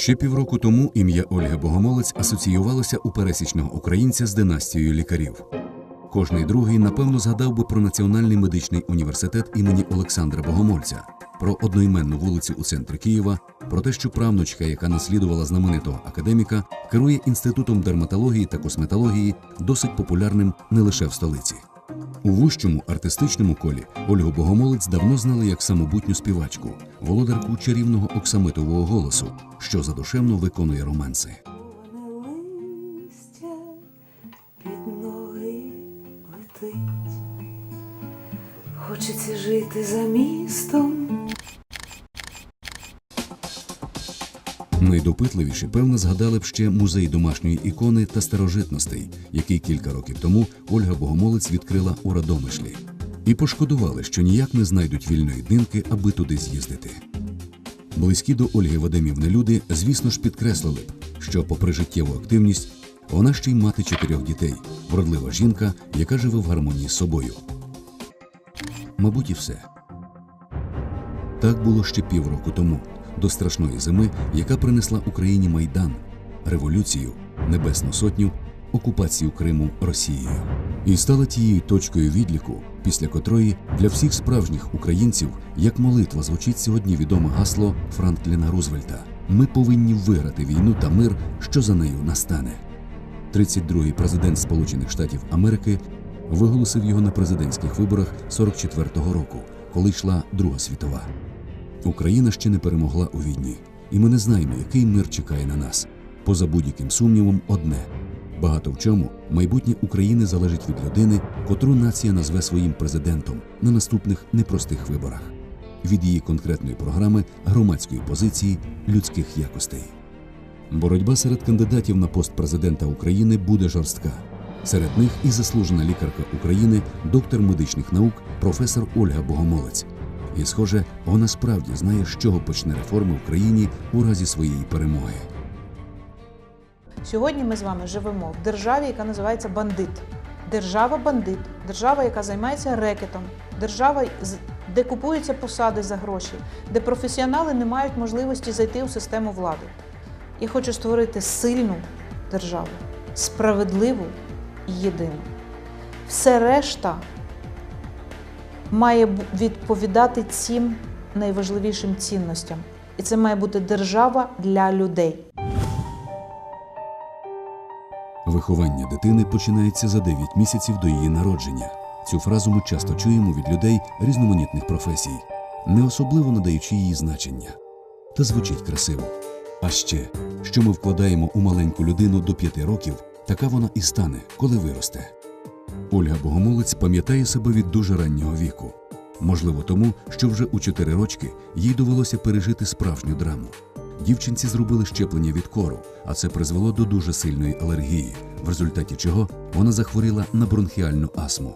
Ще півроку тому ім'я Ольги Богомолець асоціювалося у пересічного українця з династією лікарів. Кожний другий, напевно, згадав би про Національний медичний університет імені Олександра Богомольця, про одноіменну вулицю у центрі Києва, про те, що правнучка, яка наслідувала знаменитого академіка, керує інститутом дерматології та косметології, досить популярним не лише в столиці. У вущому артистичному колі Ольгу Богомолець давно знали як самобутню співачку, володарку чарівного оксамитового голосу, що задушевно виконує романси. Під ноги летить. Хочеться жити за містом. Найдопитливіші, певно, згадали б ще музей домашньої ікони та старожитностей, який кілька років тому Ольга Богомолець відкрила у Радомишлі. І пошкодували, що ніяк не знайдуть вільної динки, аби туди з'їздити. Близькі до Ольги Вадимівни люди, звісно ж, підкреслили б, що, попри життєву активність, вона ще й мати чотирьох дітей, вродлива жінка, яка живе в гармонії з собою. Мабуть, і все. Так було ще півроку тому, до страшної зими, яка принесла Україні майдан, революцію, небесну сотню, окупацію Криму Росією, і стала тією точкою відліку, після котрої для всіх справжніх українців, як молитва звучить сьогодні відоме гасло Франкліна Рузвельта: Ми повинні виграти війну та мир, що за нею настане. 32-й президент Сполучених Штатів Америки виголосив його на президентських виборах 44-го року, коли йшла Друга світова. Україна ще не перемогла у війні, і ми не знаємо, який мир чекає на нас. Поза будь-яким сумнівом, одне багато в чому майбутнє України залежить від людини, котру нація назве своїм президентом на наступних непростих виборах, від її конкретної програми, громадської позиції, людських якостей. Боротьба серед кандидатів на пост президента України буде жорстка. Серед них і заслужена лікарка України, доктор медичних наук, професор Ольга Богомолець. І, схоже, вона справді знає, з чого почне реформи в країні у разі своєї перемоги. Сьогодні ми з вами живемо в державі, яка називається бандит. Держава бандит, держава, яка займається рекетом, держава, де купуються посади за гроші, де професіонали не мають можливості зайти у систему влади. Я хочу створити сильну державу, справедливу і єдину. Все решта має відповідати цим найважливішим цінностям. І це має бути держава для людей. Виховання дитини починається за 9 місяців до її народження. Цю фразу ми часто чуємо від людей різноманітних професій, не особливо надаючи їй значення. Та звучить красиво. А ще, що ми вкладаємо у маленьку людину до 5 років, така вона і стане, коли виросте. Ольга Богомолець пам'ятає себе від дуже раннього віку. Можливо, тому, що вже у 4 рочки їй довелося пережити справжню драму. Дівчинці зробили щеплення від кору, а це призвело до дуже сильної алергії, в результаті чого вона захворіла на бронхіальну астму.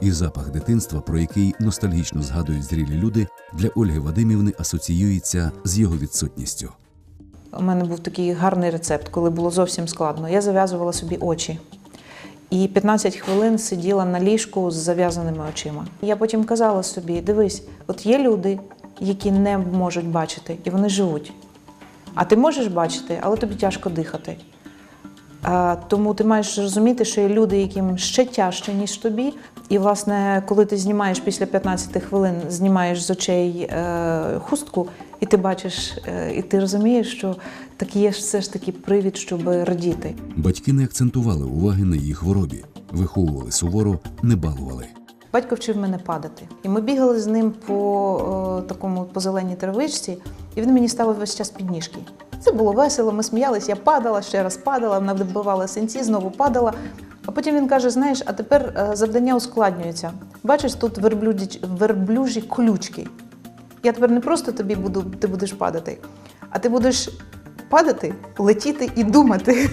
І запах дитинства, про який ностальгічно згадують зрілі люди, для Ольги Вадимівни асоціюється з його відсутністю. У мене був такий гарний рецепт, коли було зовсім складно. Я зав'язувала собі очі. І 15 хвилин сиділа на ліжку з зав'язаними очима. Я потім казала собі: дивись, от є люди, які не можуть бачити, і вони живуть. А ти можеш бачити, але тобі тяжко дихати. А, тому ти маєш розуміти, що є люди, яким ще тяжче, ніж тобі. І, власне, коли ти знімаєш після 15 хвилин, знімаєш з очей е, хустку, і ти бачиш, е, і ти розумієш, що так є все ж таки привід, щоб радіти. Батьки не акцентували уваги на її хворобі, виховували суворо, не балували. Батько вчив мене падати. І ми бігали з ним по е, такому по зеленій травичці, і він мені ставив весь час підніжки. Це було весело, ми сміялись, я падала, ще раз падала, вона вибивала синці, знову падала. А потім він каже: знаєш, а тепер е, завдання ускладнюється. Бачиш, тут верблюжі, верблюжі колючки. Я тепер не просто тобі буду, ти будеш падати, а ти будеш падати, летіти і думати.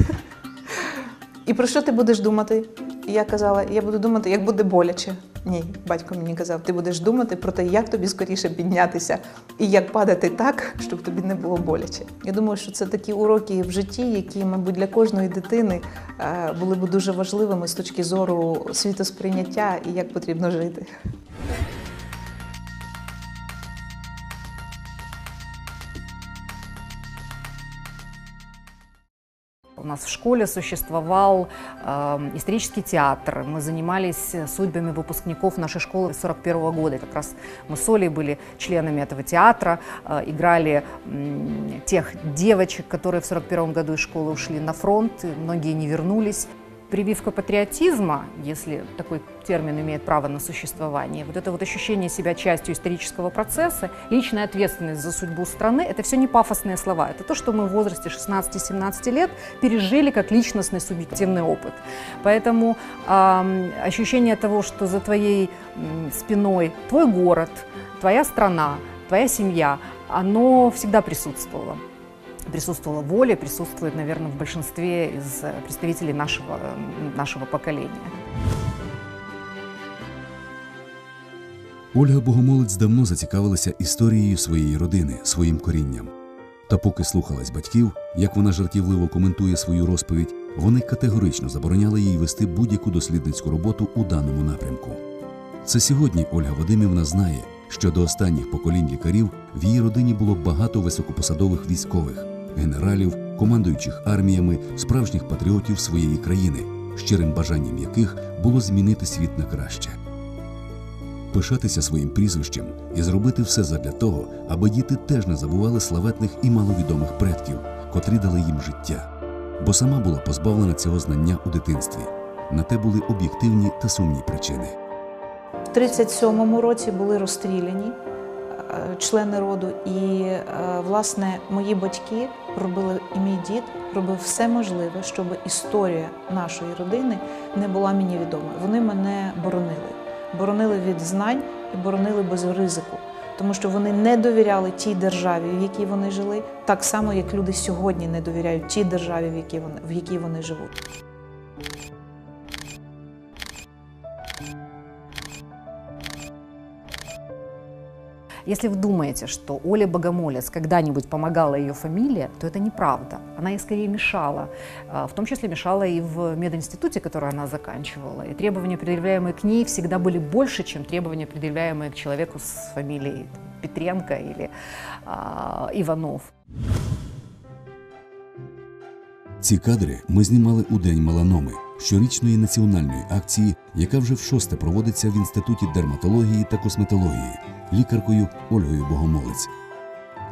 І про що ти будеш думати? І я казала, я буду думати, як буде боляче. Ні, батько мені казав, ти будеш думати про те, як тобі скоріше піднятися і як падати так, щоб тобі не було боляче. Я думаю, що це такі уроки в житті, які, мабуть, для кожної дитини е, були б дуже важливими з точки зору світосприйняття і як потрібно жити. У нас в школе существовал э, исторический театр. Мы занимались судьбами выпускников нашей школы 41 года. Как раз мы с Олей были членами этого театра, э, играли м, тех девочек, которые в 41 году из школы ушли на фронт, и многие не вернулись. Прививка патриотизма, если такой термин имеет право на существование, вот это вот ощущение себя частью исторического процесса, личная ответственность за судьбу страны, это все не пафосные слова, это то, что мы в возрасте 16-17 лет пережили как личностный субъективный опыт. Поэтому ам, ощущение того, что за твоей спиной твой город, твоя страна, твоя семья, оно всегда присутствовало присутствовала воля, присутствует, наверное, в большинстве из э, представителей нашего, нашего поколения. Ольга Богомолець давно зацікавилася історією своєї родини, своїм корінням. Та поки слухалась батьків, як вона жартівливо коментує свою розповідь, вони категорично забороняли їй вести будь-яку дослідницьку роботу у даному напрямку. Це сьогодні Ольга Вадимівна знає, що до останніх поколінь лікарів в її родині було багато високопосадових військових, генералів, командуючих арміями, справжніх патріотів своєї країни, щирим бажанням яких було змінити світ на краще. Пишатися своїм прізвищем і зробити все задля того, аби діти теж не забували славетних і маловідомих предків, котрі дали їм життя. Бо сама була позбавлена цього знання у дитинстві. На те були об'єктивні та сумні причини. В 37-му році були розстріляні члени роду, і е, власне мої батьки робили і мій дід робив все можливе, щоб історія нашої родини не була мені відома. Вони мене боронили, боронили від знань і боронили без ризику. Тому що вони не довіряли тій державі, в якій вони жили, так само як люди сьогодні не довіряють тій державі, в якій вони, в якій вони живуть. Если вы думаете, что Оля Богомолец когда-нибудь помогала ее фамилия, то это неправда. Она ей скорее мешала. А, В том числе мешала и в мединституте, который она заканчивала. И требования, предъявляемые к ней, всегда были больше, чем требования, предъявляемые к человеку с фамилией Петренко или а, Иванов. Ці кадри ми знімали у день меланоми щорічної національної акції, яка вже в шосте проводиться в інституті дерматології та косметології лікаркою Ольгою Богомолець.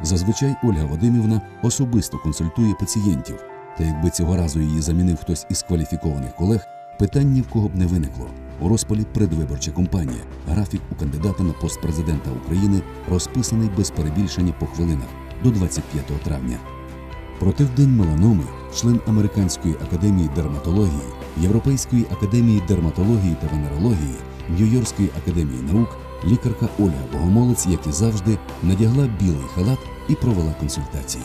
Зазвичай Ольга Вадимівна особисто консультує пацієнтів, та якби цього разу її замінив хтось із кваліфікованих колег, питань ні в кого б не виникло. У розпалі предвиборча кампанія. Графік у кандидата на пост президента України розписаний без перебільшення по хвилинах до 25 травня. Проте в день меланоми член Американської академії дерматології, Європейської академії дерматології та венерології, Нью-Йоркської академії наук, лікарка Ольга Богомолець, як і завжди, надягла білий халат і провела консультації.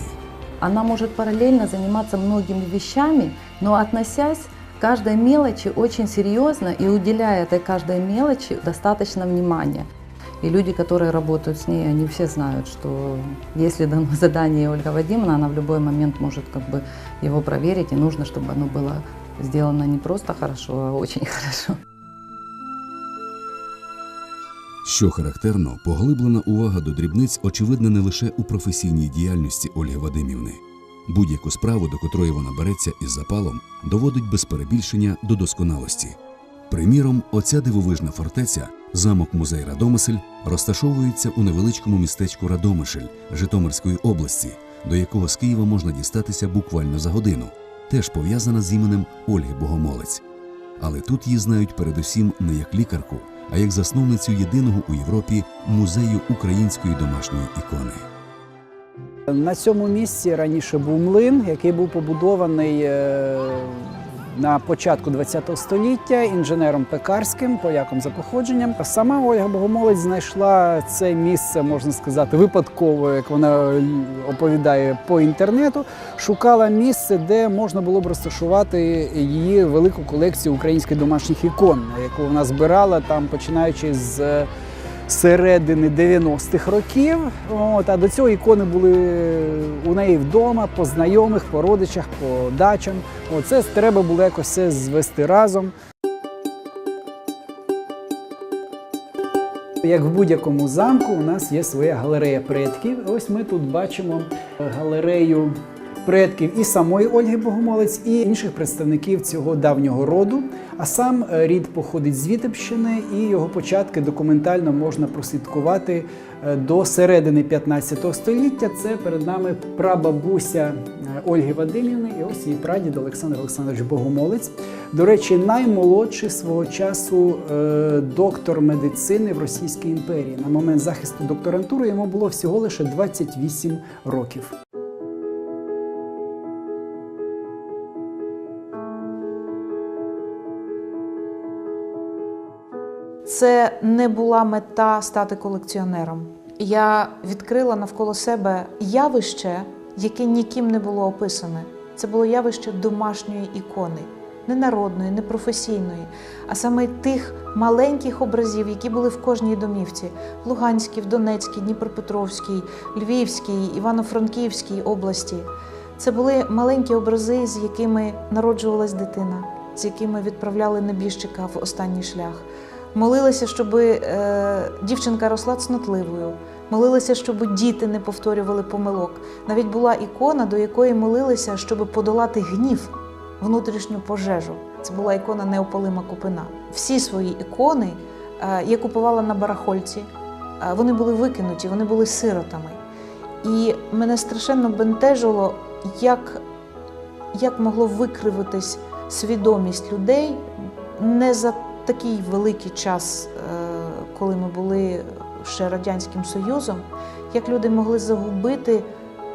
Она может параллельно заниматься многими вещами, но относясь каждой мелочи очень серьезно и уделяя этой каждой мелочи достаточно внимания. И люди, которые работают с ней, они все знают, что если дано задание Ольга Вадимовна, она в любой момент может как бы его проверить, и нужно, чтобы оно было сделано не просто хорошо, а очень хорошо. Що характерно, поглиблена увага до дрібниць очевидна не лише у професійній діяльності Ольги Вадимівни. Будь-яку справу, до котрої вона береться із запалом, доводить без перебільшення до досконалості. Приміром, оця дивовижна фортеця, замок музей Радомисель, розташовується у невеличкому містечку Радомишль Житомирської області, до якого з Києва можна дістатися буквально за годину, теж пов'язана з іменем Ольги Богомолець. Але тут її знають передусім не як лікарку, а як засновницю єдиного у Європі музею української домашньої ікони. На цьому місці раніше був млин, який був побудований е, на початку ХХ століття інженером пекарським, поляком за походженням. Сама Ольга Богомолець знайшла це місце, можна сказати, випадково, як вона оповідає по інтернету. Шукала місце, де можна було б розташувати її велику колекцію українських домашніх ікон, яку вона збирала там, починаючи з середини 90-х років. От, а до цього ікони були у неї вдома, по знайомих, по родичах, по дачам. Оце треба було якось все звести разом. Як в будь-якому замку, у нас є своя галерея предків. Ось ми тут бачимо галерею предків і самої Ольги Богомолець, і інших представників цього давнього роду. А сам е, рід походить з Вітебщини, і його початки документально можна прослідкувати е, до середини 15 століття. Це перед нами прабабуся е, Ольги Вадимівни, і ось її прадід Олександр Олександрович Богомолець. До речі, наймолодший свого часу доктор медицини в Російській імперії. На момент захисту докторантури йому було всього лише 28 років. Це не була мета стати колекціонером. Я відкрила навколо себе явище, яке ніким не було описане. Це було явище домашньої ікони, не народної, не професійної, а саме тих маленьких образів, які були в кожній домівці: Луганській, в Донецькій, Дніпропетровській, Львівській, Івано-Франківській області. Це були маленькі образи, з якими народжувалась дитина, з якими відправляли небіжчика в останній шлях. Молилися, щоб е, дівчинка росла цнотливою. Молилися, щоб діти не повторювали помилок. Навіть була ікона, до якої молилися, щоб подолати гнів, внутрішню пожежу. Це була ікона Неопалима Купина. Всі свої ікони е, я купувала на барахольці. Е, вони були викинуті, вони були сиротами. І мене страшенно бентежило, як, як могло викривитись свідомість людей не за такий великий час, е, коли ми були ще Радянським Союзом, як люди могли загубити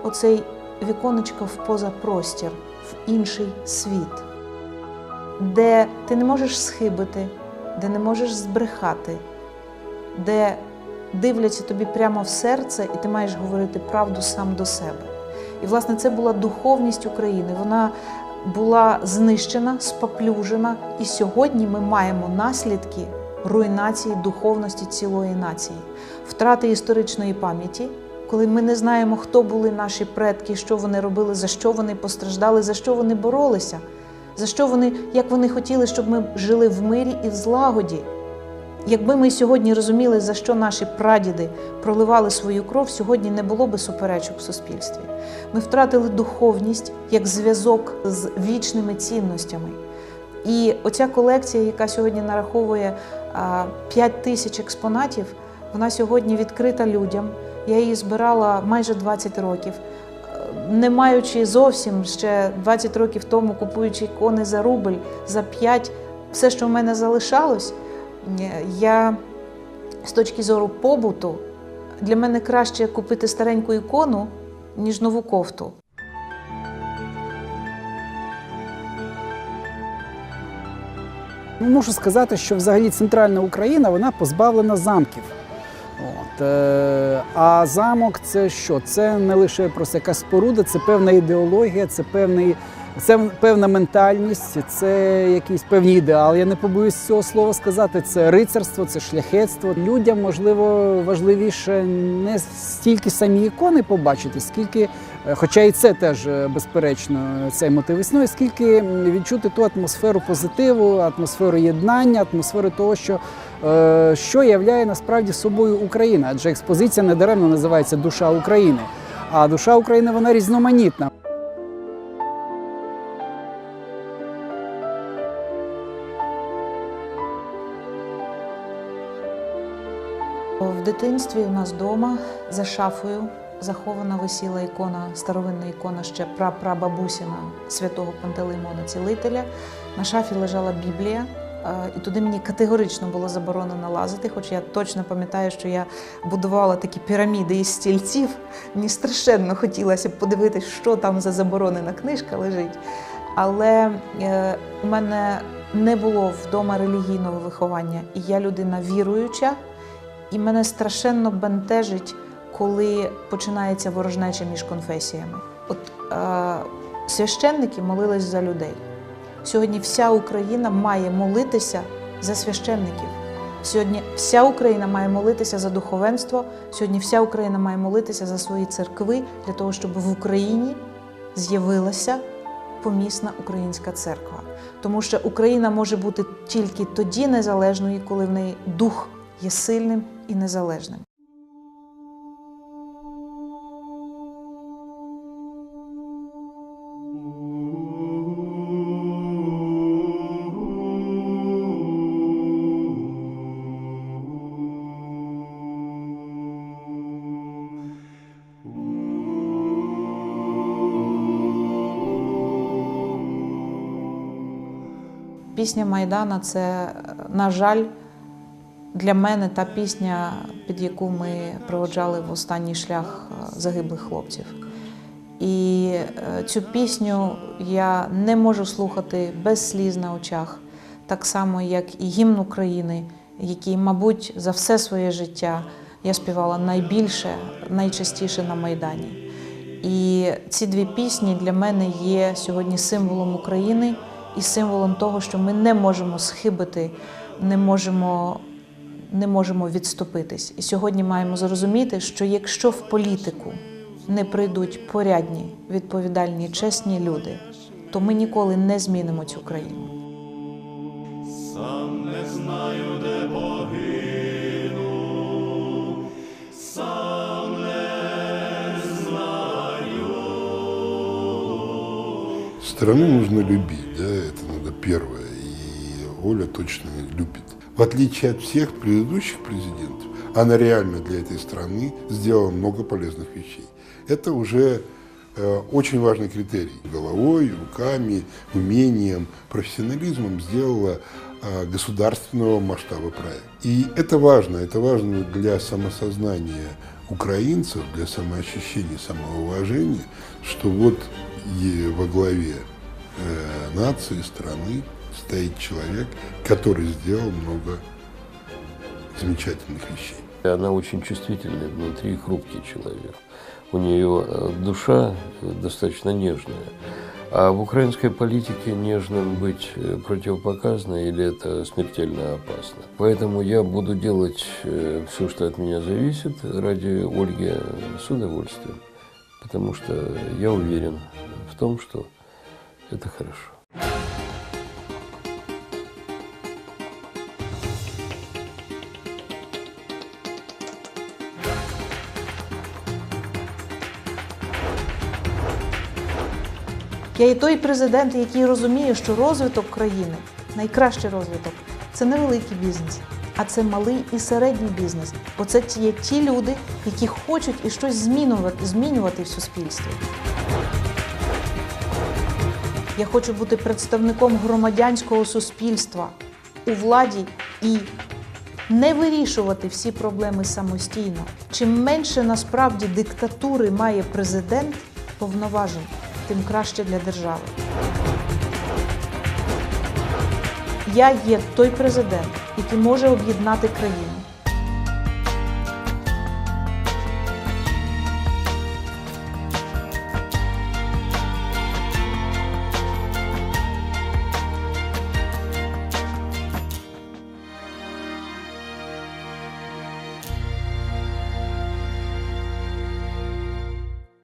оцей віконечко в позапростір, в інший світ, де ти не можеш схибити, де не можеш збрехати, де дивляться тобі прямо в серце, і ти маєш говорити правду сам до себе. І, власне, це була духовність України. Вона була знищена, споплюжена, і сьогодні ми маємо наслідки руйнації духовності цілої нації, втрати історичної пам'яті, коли ми не знаємо, хто були наші предки, що вони робили, за що вони постраждали, за що вони боролися, за що вони, як вони хотіли, щоб ми жили в мирі і в злагоді. Якби ми сьогодні розуміли, за що наші прадіди проливали свою кров, сьогодні не було би суперечок в суспільстві. Ми втратили духовність як зв'язок з вічними цінностями. І оця колекція, яка сьогодні нараховує 5 тисяч експонатів, вона сьогодні відкрита людям. Я її збирала майже 20 років. Не маючи зовсім ще 20 років тому, купуючи ікони за рубль, за 5, все, що в мене залишалось, я з точки зору побуту, для мене краще купити стареньку ікону, ніж нову кофту. Можу сказати, що взагалі центральна Україна вона позбавлена замків. От, е, а замок це що? Це не лише просто якась споруда, це певна ідеологія, це певний. Це певна ментальність, це якийсь певний ідеал. Я не побоюсь цього слова сказати. Це рицарство, це шляхетство. Людям можливо важливіше не стільки самі ікони побачити, скільки, е, хоча і це теж е, безперечно цей мотив існує, скільки відчути ту атмосферу позитиву, атмосферу єднання, атмосферу того, що. е, Що являє насправді собою Україна? Адже експозиція недаремно називається Душа України. А душа України вона різноманітна. В дитинстві у нас вдома за шафою захована висіла ікона, старовинна ікона ще прапрабабусіна святого Пантелеймона Цілителя. На шафі лежала Біблія, е, і туди мені категорично було заборонено лазити, хоч я точно пам'ятаю, що я будувала такі піраміди із стільців. Мені страшенно хотілося б подивитися, що там за заборонена книжка лежить. Але е, у мене не було вдома релігійного виховання, і я людина віруюча. І мене страшенно бентежить, коли починається ворожнеча між конфесіями. От е, священники молились за людей. Сьогодні вся Україна має молитися за священників. Сьогодні вся Україна має молитися за духовенство. Сьогодні вся Україна має молитися за свої церкви для того, щоб в Україні з'явилася помісна українська церква. Тому що Україна може бути тільки тоді незалежною, коли в неї дух є сильним і незалежним. Пісня Майдана це, на жаль, для мене та пісня, під яку ми проводжали в останній шлях е, загиблих хлопців. І е, цю пісню я не можу слухати без сліз на очах, так само, як і гімн України, який, мабуть, за все своє життя я співала найбільше, найчастіше на Майдані. І ці дві пісні для мене є сьогодні символом України і символом того, що ми не можемо схибити, не можемо, не можемо відступитись. І сьогодні маємо зрозуміти, що якщо в політику не прийдуть порядні, відповідальні, чесні люди, то ми ніколи не змінимо цю країну. Сам не знаю, де боги. Страну нужно любить, да, это надо первое. И Оля точно любит. В отличие от всех предыдущих президентов, она реально для этой страны сделала много полезных вещей. Это уже э, очень важный критерий. Головой, руками, умением, профессионализмом сделала э, государственного масштаба проект. И это важно, это важно для самосознания украинцев, для самоощущения, самоуважения, что вот во главе э, нации, страны стоит человек, который сделал много замечательных вещей. Она очень чувствительный внутри, хрупкий человек. У нее э, душа э, достаточно нежная. А в украинской политике нежным быть э, противопоказано или это смертельно опасно. Поэтому я буду делать все, что от меня зависит, ради Ольги с удовольствием. Потому что я уверен в том, что это хорошо. Я і той президент, який розуміє, що розвиток країни, найкращий розвиток це не великий бізнес, а це малий і середній бізнес. Бо це є ті люди, які хочуть і щось змінювати, змінювати в суспільстві. Я хочу бути представником громадянського суспільства у владі і не вирішувати всі проблеми самостійно. Чим менше насправді диктатури має президент повноважень, тим краще для держави. Я є той президент, який може об'єднати країну.